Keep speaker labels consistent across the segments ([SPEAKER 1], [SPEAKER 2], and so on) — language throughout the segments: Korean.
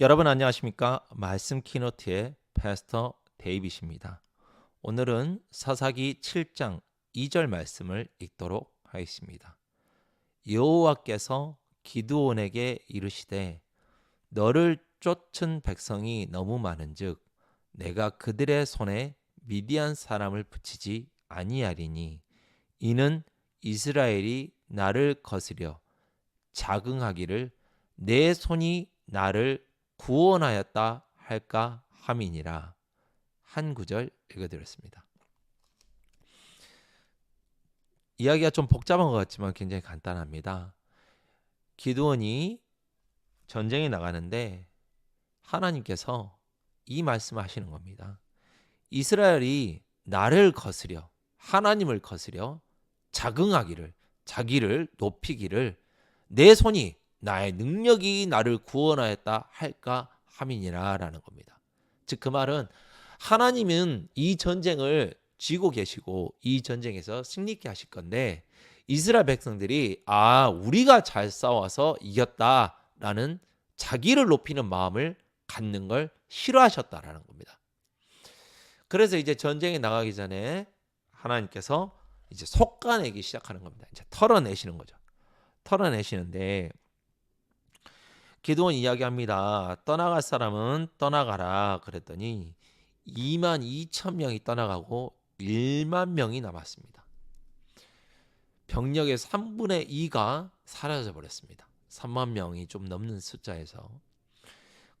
[SPEAKER 1] 여러분 안녕하십니까? 말씀 키노트의 패스터 데이빗입니다. 오늘은 사사기 7장 2절 말씀을 읽도록 하겠습니다. 여호와께서 기드온에게 이르시되 너를 쫓은 백성이 너무 많은즉 내가 그들의 손에 미디안 사람을 붙이지 아니하리니 이는 이스라엘이 나를 거스려 자긍하기를 내 손이 나를 구원하였다 할까 함이니라 한 구절 읽어드렸습니다. 이야기가 좀 복잡한 것 같지만 굉장히 간단합니다. 기드온이 전쟁에 나가는데 하나님께서 이 말씀하시는 겁니다. 이스라엘이 나를 거스려 하나님을 거스려 자긍하기를 자기를 높이기를 내 손이 나의 능력이 나를 구원하였다 할까 함이니라라는 겁니다. 즉 그 말은 하나님은 이 전쟁을 쥐고 계시고 이 전쟁에서 승리케 하실 건데 이스라엘 백성들이 아 우리가 잘 싸워서 이겼다라는 자기를 높이는 마음을 갖는 걸 싫어하셨다라는 겁니다. 그래서 이제 전쟁에 나가기 전에 하나님께서 이제 속가내기 시작하는 겁니다. 이제 털어내시는 거죠. 털어내시는데 기도원 이야기합니다. 떠나갈 사람은 떠나가라 그랬더니 2만 2천 명이 떠나가고 1만 명이 남았습니다. 병력의 3분의 2가 사라져 버렸습니다. 3만 명이 좀 넘는 숫자에서.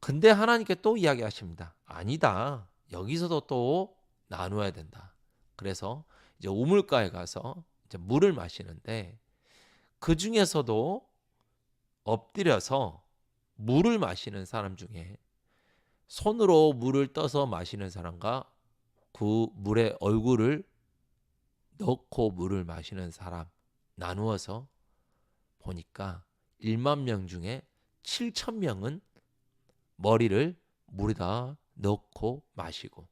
[SPEAKER 1] 근데 하나님께 또 이야기하십니다. 아니다. 여기서도 또 나누어야 된다. 그래서 이제 우물가에 가서 이제 물을 마시는데 그 중에서도 엎드려서 물을 마시는 사람 중에 손으로 물을 떠서 마시는 사람과 그 물에 얼굴을 넣고 물을 마시는 사람 나누어서 보니까 1만 명 중에 7천 명은 머리를 물에다 넣고 마시고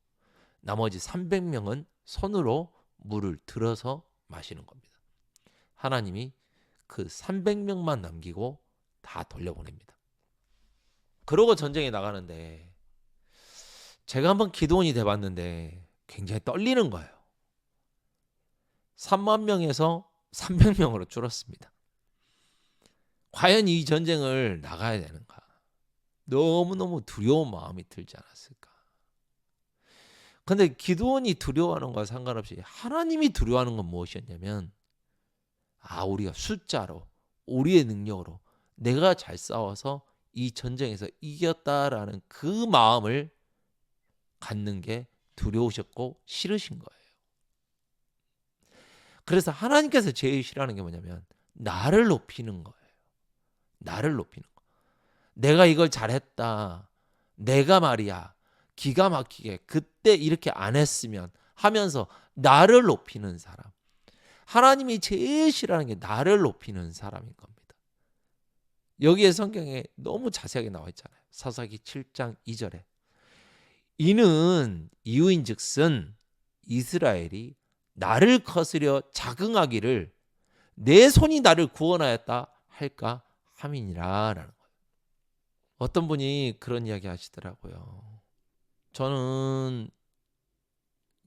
[SPEAKER 1] 나머지 300명은 손으로 물을 들어서 마시는 겁니다. 하나님이 그 300명만 남기고 다 돌려보냅니다. 그러고 전쟁에 나가는데 제가 한번 기도원이 돼봤는데 굉장히 떨리는 거예요. 3만 명에서 300명으로 줄었습니다. 과연 이 전쟁을 나가야 되는가? 너무너무 두려운 마음이 들지 않았을까? 근데 기도원이 두려워하는 것과 상관없이 하나님이 두려워하는 건 무엇이었냐면 아 우리가 숫자로 우리의 능력으로 내가 잘 싸워서 이 전쟁에서 이겼다라는 그 마음을 갖는 게 두려우셨고 싫으신 거예요. 그래서 하나님께서 제일 싫어하는 게 뭐냐면 나를 높이는 거예요. 나를 높이는 거. 내가 이걸 잘했다. 내가 말이야. 기가 막히게 그때 이렇게 안 했으면 하면서 나를 높이는 사람. 하나님이 제일 싫어하는 게 나를 높이는 사람인 겁니다. 여기에 성경에 너무 자세하게 나와 있잖아요. 사사기 7장 2절에 이는 이유인즉슨 이스라엘이 나를 거스려 자긍하기를 내 손이 나를 구원하였다 할까 함이니라라는 거예요. 어떤 분이 그런 이야기 하시더라고요. 저는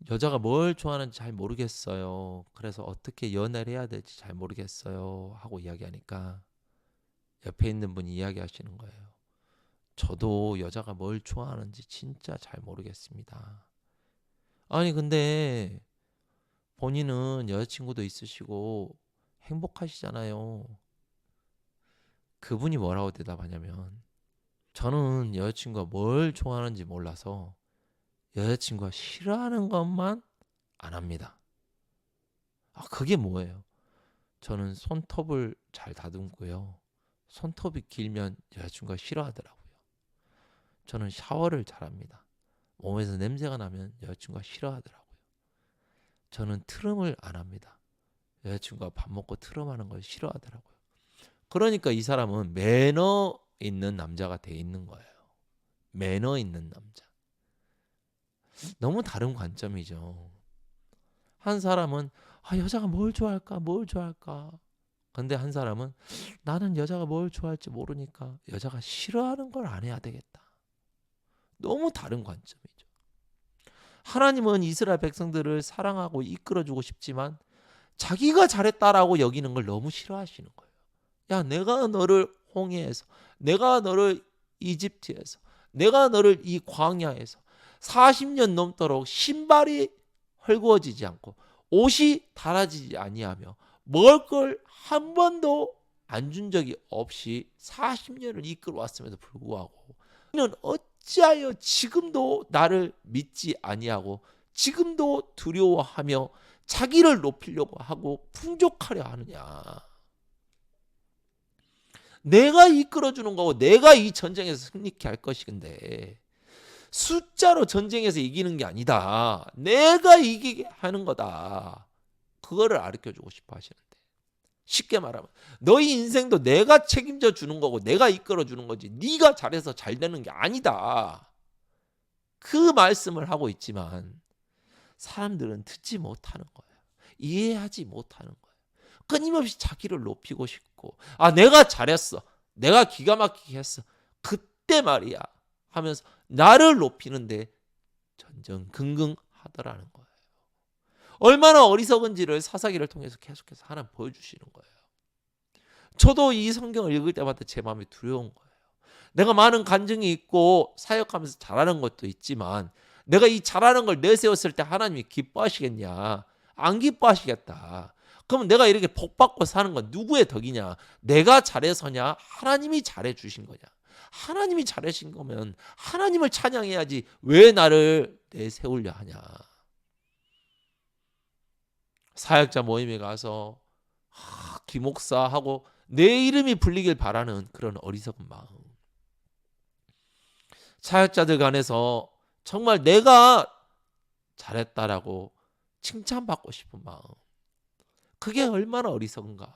[SPEAKER 1] 여자가 뭘 좋아하는지 잘 모르겠어요. 그래서 어떻게 연애를 해야 될지 잘 모르겠어요. 하고 이야기하니까 옆에 있는 분이 이야기하시는 거예요. 저도 여자가 뭘 좋아하는지 진짜 잘 모르겠습니다. 아니, 근데 본인은 여자친구도 있으시고 행복하시잖아요. 그분이 뭐라고 대답하냐면, 저는 여자친구가 뭘 좋아하는지 몰라서 여자친구가 싫어하는 것만 안 합니다. 아, 그게 뭐예요? 저는 손톱을 잘 다듬고요. 손톱이 길면 여자친구가 싫어하더라고요. 저는 샤워를 잘합니다. 몸에서 냄새가 나면 여자친구가 싫어하더라고요. 저는 트름을 안 합니다. 여자친구가 밥 먹고 트름하는 걸 싫어하더라고요. 그러니까 이 사람은 매너 있는 남자가 돼 있는 거예요. 매너 있는 남자. 너무 다른 관점이죠. 한 사람은 아, 여자가 뭘 좋아할까? 뭘 좋아할까? 근데 한 사람은 나는 여자가 뭘 좋아할지 모르니까 여자가 싫어하는 걸 안 해야 되겠다. 너무 다른 관점이죠. 하나님은 이스라엘 백성들을 사랑하고 이끌어주고 싶지만 자기가 잘했다라고 여기는 걸 너무 싫어하시는 거예요. 야, 내가 너를 홍해에서, 내가 너를 이집트에서, 내가 너를 이 광야에서 40년 넘도록 신발이 헐거워지지 않고 옷이 닳아지지 아니하며 먹을 걸 한 번도 안 준 적이 없이 40년을 이끌어 왔음에도 불구하고 너는 어찌하여 지금도 나를 믿지 아니하고 지금도 두려워하며 자기를 높이려고 하고 풍족하려 하느냐. 내가 이끌어 주는 거고 내가 이 전쟁에서 승리케 할 것인데 숫자로 전쟁에서 이기는 게 아니다. 내가 이기게 하는 거다. 그거를 가르쳐 주고 싶어 하시는데. 쉽게 말하면 너희 인생도 내가 책임져 주는 거고 내가 이끌어 주는 거지. 네가 잘해서 잘 되는 게 아니다. 그 말씀을 하고 있지만 사람들은 듣지 못하는 거예요. 이해하지 못하는 거예요. 끊임없이 자기를 높이고 싶고 아 내가 잘했어. 내가 기가 막히게 했어. 그때 말이야 하면서 나를 높이는데 전전긍긍 하더라는 거예요. 얼마나 어리석은지를 사사기를 통해서 계속해서 하나 보여주시는 거예요. 저도 이 성경을 읽을 때마다 제 마음이 두려운 거예요. 내가 많은 간증이 있고 사역하면서 잘하는 것도 있지만 내가 이 잘하는 걸 내세웠을 때 하나님이 기뻐하시겠냐? 안 기뻐하시겠다. 그럼 내가 이렇게 복 받고 사는 건 누구의 덕이냐? 내가 잘해서냐? 하나님이 잘해 주신 거냐? 하나님이 잘하신 거면 하나님을 찬양해야지 왜 나를 내세우려 하냐? 사역자 모임에 가서 아, 기목사 하고 내 이름이 불리길 바라는 그런 어리석은 마음. 사역자들 간에서 정말 내가 잘했다라고 칭찬받고 싶은 마음. 그게 얼마나 어리석은가.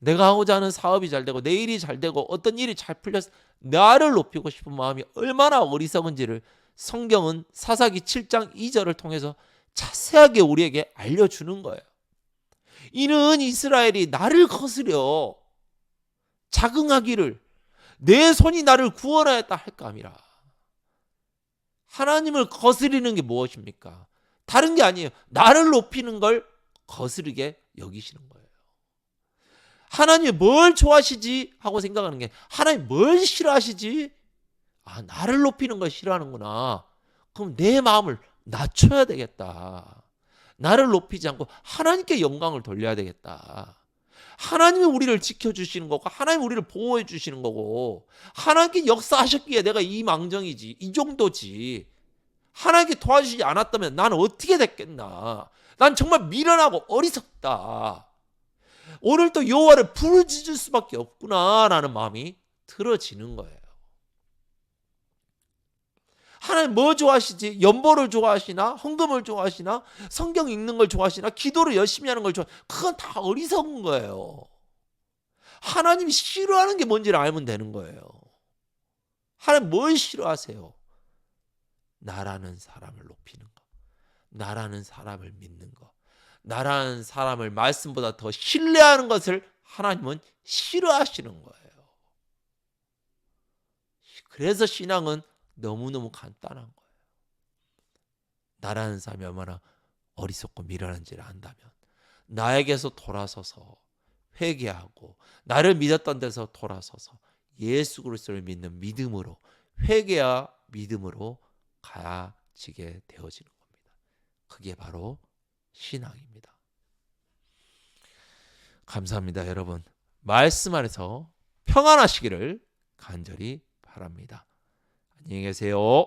[SPEAKER 1] 내가 하고자 하는 사업이 잘 되고 내 일이 잘 되고 어떤 일이 잘 풀려서 나를 높이고 싶은 마음이 얼마나 어리석은지를 성경은 사사기 7장 2절을 통해서 자세하게 우리에게 알려주는 거예요. 이는 이스라엘이 나를 거스려 자긍하기를 내 손이 나를 구원하였다 할까 함이라. 하나님을 거스리는 게 무엇입니까? 다른 게 아니에요. 나를 높이는 걸 거스르게 여기시는 거예요. 하나님이 뭘 좋아하시지 하고 생각하는 게 하나님 뭘 싫어하시지? 아, 나를 높이는 걸 싫어하는구나. 그럼 내 마음을 낮춰야 되겠다. 나를 높이지 않고 하나님께 영광을 돌려야 되겠다. 하나님이 우리를 지켜주시는 거고, 하나님 우리를 보호해 주시는 거고, 하나님께 역사하셨기에 내가 이 망정이지, 이 정도지. 하나님께 도와주시지 않았다면 나는 어떻게 됐겠나. 난 정말 미련하고 어리석다. 오늘 또 여호와를 부르짖을 수밖에 없구나라는 마음이 들어지는 거예요. 하나님 뭐 좋아하시지? 연보를 좋아하시나? 헌금을 좋아하시나? 성경 읽는 걸 좋아하시나? 기도를 열심히 하는 걸 좋아. 그건 다 어리석은 거예요. 하나님이 싫어하는 게 뭔지를 알면 되는 거예요. 하나님 뭘 싫어하세요? 나라는 사람을 높이는 거. 나라는 사람을 믿는 거. 나라는 사람을 말씀보다 더 신뢰하는 것을 하나님은 싫어하시는 거예요. 그래서 신앙은 너무너무 간단한 거예요. 나라는 사람이 얼마나 어리석고 미련한지를 안다면 나에게서 돌아서서 회개하고 나를 믿었던 데서 돌아서서 예수 그리스도를 믿는 믿음으로 회개와 믿음으로 가지게 되어지는 겁니다. 그게 바로 신앙입니다. 감사합니다, 여러분. 말씀 안에서 평안하시기를 간절히 바랍니다. 안녕히 계세요.